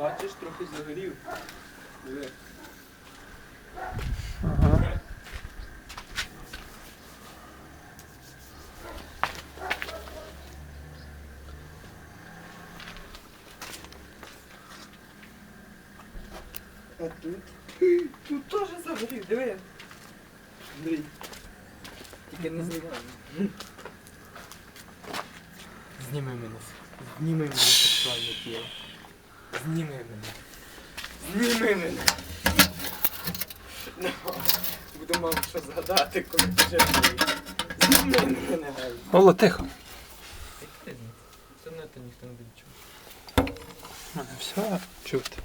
Бачиш, трохи загорів. Диви. Ага. А тут? Тут теж загорів, диви. Андрій. Тільки не знімай. Зніми мене. Зніми мене сексуальне тіло. Зніми мене. Зніми мене. Ну, Буду мав що згадати, коли пожежний. Зніми мене. Оло, тихо. Це не то ніхто не буде чути. У мене все чути.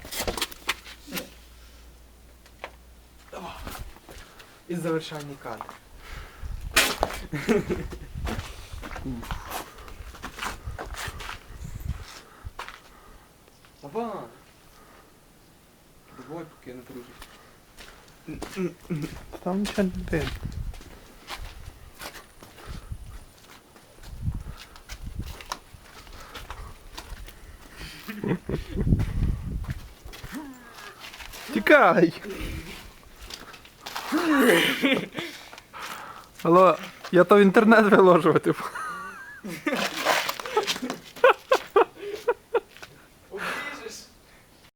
І завершальний кадр. Опа! Давай, поки я не порушую. Там нічого не видно. Тікай! Алло, я то в інтернет виложувати.